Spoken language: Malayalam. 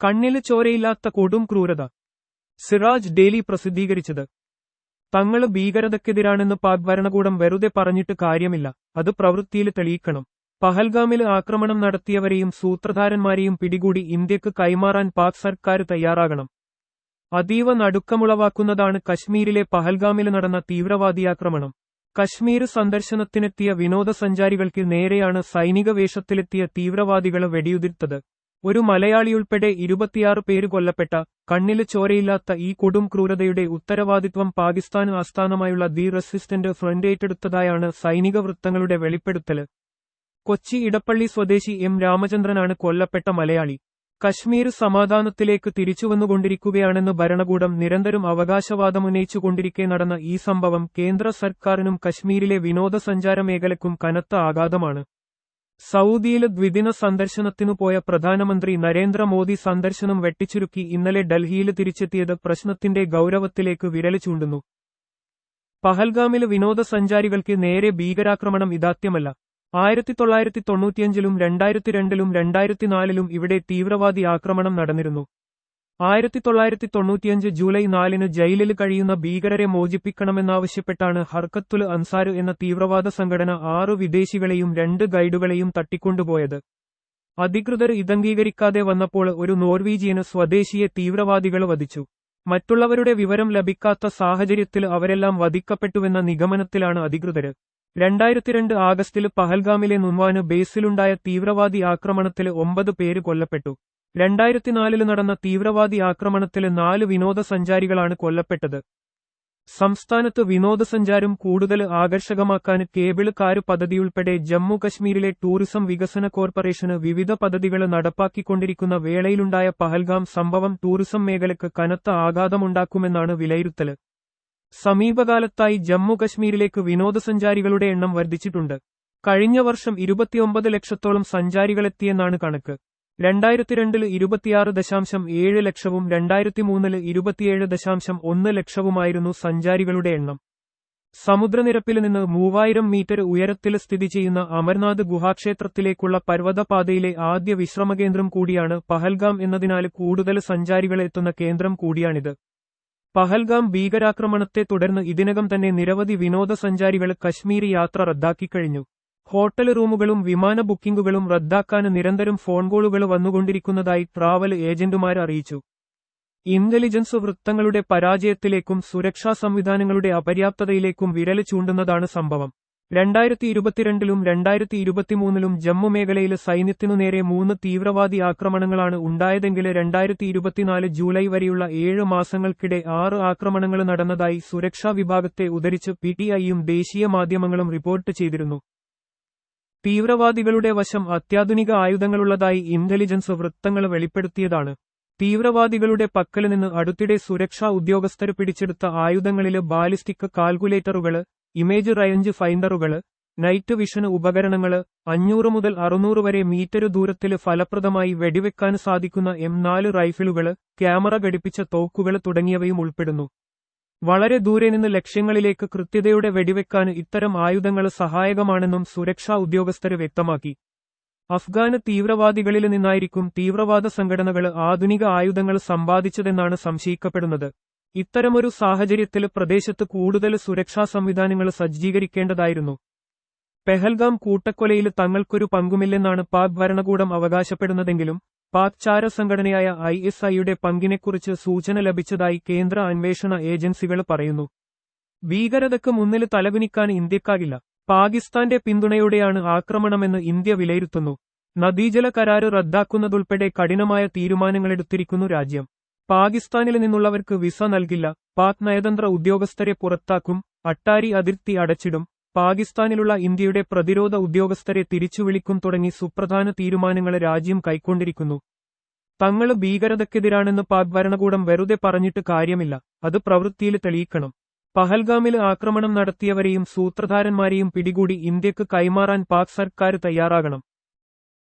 കണ്ണിൽ ചോരയില്ലാത്ത കൊടും ക്രൂരത. സിറാജ് ഡെയിലി പ്രസിദ്ധീകരിച്ചത്. തങ്ങൾ ഭീകരതയ്ക്കെതിരാണെന്ന് പാക് ഭരണകൂടം വെറുതെ പറഞ്ഞിട്ട് കാര്യമില്ല. അത് പ്രവൃത്തിയിൽ തെളിയിക്കണം. പഹൽഗാമിൽ ആക്രമണം നടത്തിയവരെയും സൂത്രധാരന്മാരെയും പിടികൂടി ഇന്ത്യയ്ക്ക് കൈമാറാൻ പാക് സർക്കാർ തയ്യാറാകണം. അതീവ നടുക്കമുളവാക്കുന്നതാണ് കശ്മീരിലെ പഹൽഗാമിൽ നടന്ന തീവ്രവാദിയാക്രമണം. കശ്മീർ സന്ദർശനത്തിനെത്തിയ വിനോദസഞ്ചാരികൾക്ക് നേരെയാണ് സൈനിക വേഷത്തിലെത്തിയ തീവ്രവാദികൾ വെടിയുതിർത്തത്. ഒരു മലയാളിയുൾപ്പെടെ ഇരുപത്തിയാറ് പേര് കൊല്ലപ്പെട്ട കണ്ണിൽ ചോരയില്ലാത്ത ഈ കൊടും ക്രൂരതയുടെ ഉത്തരവാദിത്വം പാകിസ്ഥാൻ ആസ്ഥാനമായുള്ള ദി റെസിസ്റ്റന്റ് ഫ്രണ്ട് ഏറ്റെടുത്തതായാണ് സൈനിക വൃത്തങ്ങളുടെ വെളിപ്പെടുത്തൽ. കൊച്ചി ഇടപ്പള്ളി സ്വദേശി എം രാമചന്ദ്രനാണ് കൊല്ലപ്പെട്ട മലയാളി. കശ്മീർ സമാധാനത്തിലേക്ക് തിരിച്ചുവന്നുകൊണ്ടിരിക്കുകയാണെന്ന് ഭരണകൂടം നിരന്തരം അവകാശവാദമുന്നയിച്ചുകൊണ്ടിരിക്കെ നടന്ന ഈ സംഭവം കേന്ദ്ര സർക്കാരിനും കശ്മീരിലെ വിനോദസഞ്ചാര മേഖലയ്ക്കും കനത്ത ആഘാതമാണ്. സൗദിയിൽ ദ്വിദിന സന്ദർശനത്തിനു പോയ പ്രധാനമന്ത്രി നരേന്ദ്രമോദി സന്ദർശനം വെട്ടിച്ചുരുക്കി ഇന്നലെ ഡൽഹിയിൽ തിരിച്ചെത്തിയത് പ്രശ്നത്തിന്റെ ഗൌരവത്തിലേക്ക് വിരൽ ചൂണ്ടുന്നു. പഹൽഗാമിൽ വിനോദസഞ്ചാരികൾക്ക് നേരെ ഭീകരാക്രമണം ഇതാത്യമല്ല ആയിരത്തി തൊള്ളായിരത്തി തൊണ്ണൂറ്റിയഞ്ചിലും രണ്ടായിരത്തി രണ്ടിലും രണ്ടായിരത്തിനാലിലും ഇവിടെ തീവ്രവാദി ആക്രമണം നടന്നിരുന്നു. ആയിരത്തി തൊള്ളായിരത്തി തൊണ്ണൂറ്റിയഞ്ച് ജൂലൈ നാലിന് ജയിലിൽ കഴിയുന്ന ഭീകരരെ മോചിപ്പിക്കണമെന്നാവശ്യപ്പെട്ടാണ് ഹർക്കത്തുൽ അൻസാർ എന്ന തീവ്രവാദ സംഘടന ആറു വിദേശികളെയും രണ്ട് ഗൈഡുകളെയും തട്ടിക്കൊണ്ടുപോയത്. അധികൃതർ ഇതംഗീകരിക്കാതെ വന്നപ്പോൾ ഒരു നോർവീജിയന് സ്വദേശിയെ തീവ്രവാദികൾ വധിച്ചു. മറ്റുള്ളവരുടെ വിവരം ലഭിക്കാത്ത സാഹചര്യത്തിൽ അവരെല്ലാം വധിക്കപ്പെട്ടുവെന്ന നിഗമനത്തിലാണ് അധികൃതർ. രണ്ടായിരത്തിരണ്ട് ആഗസ്റ്റിൽ പഹൽഗാമിലെ നുൻവാന് ബേസിലുണ്ടായ തീവ്രവാദി ആക്രമണത്തിൽ ഒമ്പത് പേര് കൊല്ലപ്പെട്ടു. രണ്ടായിരത്തിനാലിൽ നടന്ന തീവ്രവാദി ആക്രമണത്തിൽ നാല് വിനോദസഞ്ചാരികളാണ് കൊല്ലപ്പെട്ടത്. സംസ്ഥാനത്ത് വിനോദസഞ്ചാരം കൂടുതൽ ആകർഷകമാക്കാൻ കേബിൾ കാര് പദ്ധതിയുൾപ്പെടെ ജമ്മു കശ്മീരിലെ ടൂറിസം വികസന കോർപ്പറേഷന് വിവിധ പദ്ധതികൾ നടപ്പാക്കിക്കൊണ്ടിരിക്കുന്ന വേളയിലുണ്ടായ പഹൽഗാം സംഭവം ടൂറിസം മേഖലയ്ക്ക് കനത്ത ആഘാതമുണ്ടാക്കുമെന്നാണ് വിലയിരുത്തൽ സമീപകാലത്തായി ജമ്മു കശ്മീരിലേക്ക് വിനോദസഞ്ചാരികളുടെ എണ്ണം വർദ്ധിച്ചിട്ടുണ്ട്. കഴിഞ്ഞ വർഷം ഇരുപത്തിയൊമ്പത് ലക്ഷത്തോളം സഞ്ചാരികളെത്തിയെന്നാണ് കണക്ക്. രണ്ടായിരത്തിരണ്ടിൽ ഇരുപത്തിയാറ് ദശാംശം ഏഴ് ലക്ഷവും രണ്ടായിരത്തിമൂന്നിൽ ഇരുപത്തിയേഴ് ദശാംശം ഒന്ന് ലക്ഷവുമായിരുന്നു സഞ്ചാരികളുടെ എണ്ണം. സമുദ്രനിരപ്പിൽ നിന്ന് മൂവായിരം മീറ്റർ ഉയരത്തിൽ സ്ഥിതി ചെയ്യുന്ന അമർനാഥ് ഗുഹാക്ഷേത്രത്തിലേക്കുള്ള പർവതപാതയിലെ ആദ്യ വിശ്രമകേന്ദ്രം കൂടിയാണ് പഹൽഗാം എന്നതിനാൽ കൂടുതൽ സഞ്ചാരികളെത്തുന്ന കേന്ദ്രം കൂടിയാണിത്. പഹൽഗാം ഭീകരാക്രമണത്തെ തുടർന്ന് ഇതിനകം തന്നെ നിരവധി വിനോദസഞ്ചാരികൾ കശ്മീരി യാത്ര റദ്ദാക്കിക്കഴിഞ്ഞു ഹോട്ടൽ റൂമുകളും വിമാന ബുക്കിംഗുകളും റദ്ദാക്കാൻ നിരന്തരം ഫോൺ കോളുകൾ വന്നുകൊണ്ടിരിക്കുന്നതായി ട്രാവൽ ഏജന്റുമാർ അറിയിച്ചു. ഇന്റലിജൻസ് വൃത്തങ്ങളുടെ പരാജയത്തിലേക്കും സുരക്ഷാ സംവിധാനങ്ങളുടെ അപര്യാപ്തതയിലേക്കും വിരൽ ചൂണ്ടുന്നതാണ് സംഭവം. രണ്ടായിരത്തി ഇരുപത്തിരണ്ടിലും രണ്ടായിരത്തി ഇരുപത്തിമൂന്നിലും ജമ്മു മേഖലയിലെ സൈന്യത്തിനു നേരെ മൂന്ന് തീവ്രവാദി ആക്രമണങ്ങളാണ് ഉണ്ടായതെങ്കിൽ രണ്ടായിരത്തി ഇരുപത്തിനാല് ജൂലൈ വരെയുള്ള ഏഴ് മാസങ്ങൾക്കിടെ ആറ് ആക്രമണങ്ങൾ നടന്നതായി സുരക്ഷാ വിഭാഗത്തെ ഉദ്ധരിച്ച് പിടിഐയും ദേശീയ മാധ്യമങ്ങളും റിപ്പോർട്ട് ചെയ്തിരുന്നു. തീവ്രവാദികളുടെ വശം അത്യാധുനിക ആയുധങ്ങളുള്ളതായി ഇന്റലിജൻസ് വൃത്തങ്ങൾ വെളിപ്പെടുത്തിയതാണ്. തീവ്രവാദികളുടെ പക്കൽ നിന്ന് അടുത്തിടെ സുരക്ഷാ ഉദ്യോഗസ്ഥർ പിടിച്ചെടുത്ത ആയുധങ്ങളിലെ ബാലിസ്റ്റിക് കാൽക്കുലേറ്ററുകൾ ഇമേജ് റേഞ്ച് ഫൈൻഡറുകൾ നൈറ്റ് വിഷൻ ഉപകരണങ്ങൾ അഞ്ഞൂറ് മുതൽ അറുന്നൂറ് വരെ മീറ്റർ ദൂരത്തിൽ ഫലപ്രദമായി വെടിവെക്കാൻ സാധിക്കുന്ന എം നാല് റൈഫിലുകൾ ക്യാമറ ഘടിപ്പിച്ച തോക്കുകൾ തുടങ്ങിയവയും ഉൾപ്പെടുന്നു. വളരെ ദൂരെ നിന്ന് ലക്ഷ്യങ്ങളിലേക്ക് കൃത്യതയോടെ വെടിവെക്കാൻ ഇത്തരം ആയുധങ്ങൾ സഹായകമാണെന്നും സുരക്ഷാ ഉദ്യോഗസ്ഥർ വ്യക്തമാക്കി. അഫ്ഗാന് തീവ്രവാദികളിൽ നിന്നായിരിക്കും തീവ്രവാദ സംഘടനകൾ ആധുനിക ആയുധങ്ങൾ സമ്പാദിച്ചതെന്നാണ് സംശയിക്കപ്പെടുന്നത്. ഇത്തരമൊരു സാഹചര്യത്തിൽ പ്രദേശത്ത് കൂടുതൽ സുരക്ഷാ സംവിധാനങ്ങൾ സജ്ജീകരിക്കേണ്ടതായിരുന്നു. പെഹൽഗാം കൂട്ടക്കൊലയിൽ തങ്ങൾക്കൊരു പങ്കുമില്ലെന്നാണ് പാക് ഭരണകൂടം അവകാശപ്പെടുന്നതെങ്കിലും പാക് ചാര സംഘടനയായ ഐ എസ് ഐയുടെ പങ്കിനെക്കുറിച്ച് സൂചന ലഭിച്ചതായി കേന്ദ്ര അന്വേഷണ ഏജൻസികൾ പറയുന്നു. ഭീകരതയ്ക്ക് മുന്നിൽ തലകുനിക്കാൻ ഇന്ത്യക്കാകില്ല. പാകിസ്ഥാന്റെ പിന്തുണയോടെയാണ് ആക്രമണമെന്ന് ഇന്ത്യ വിലയിരുത്തുന്നു. നദീജല കരാറ് റദ്ദാക്കുന്നതുൾപ്പെടെ കഠിനമായ തീരുമാനങ്ങളെടുത്തിരിക്കുന്നു രാജ്യം. പാകിസ്ഥാനിൽ നിന്നുള്ളവർക്ക് വിസ നൽകില്ല. പാക് നയതന്ത്ര ഉദ്യോഗസ്ഥരെ പുറത്താക്കും. അട്ടാരി അതിർത്തി അടച്ചിടും. പാകിസ്ഥാനിലുള്ള ഇന്ത്യയുടെ പ്രതിരോധ ഉദ്യോഗസ്ഥരെ തിരിച്ചുവിളിക്കും തുടങ്ങി സുപ്രധാന തീരുമാനങ്ങൾ രാജ്യം കൈക്കൊണ്ടിരിക്കുന്നു. തങ്ങൾ ഭീകരതയ്ക്കെതിരാണെന്ന് പാക് ഭരണകൂടം വെറുതെ പറഞ്ഞിട്ട് കാര്യമില്ല. അത് പ്രവൃത്തിയിൽ തെളിയിക്കണം. പഹൽഗാമിൽ ആക്രമണം നടത്തിയവരെയും സൂത്രധാരന്മാരെയും പിടികൂടി ഇന്ത്യയ്ക്ക് കൈമാറാൻ പാക് സർക്കാർ തയ്യാറാകണം.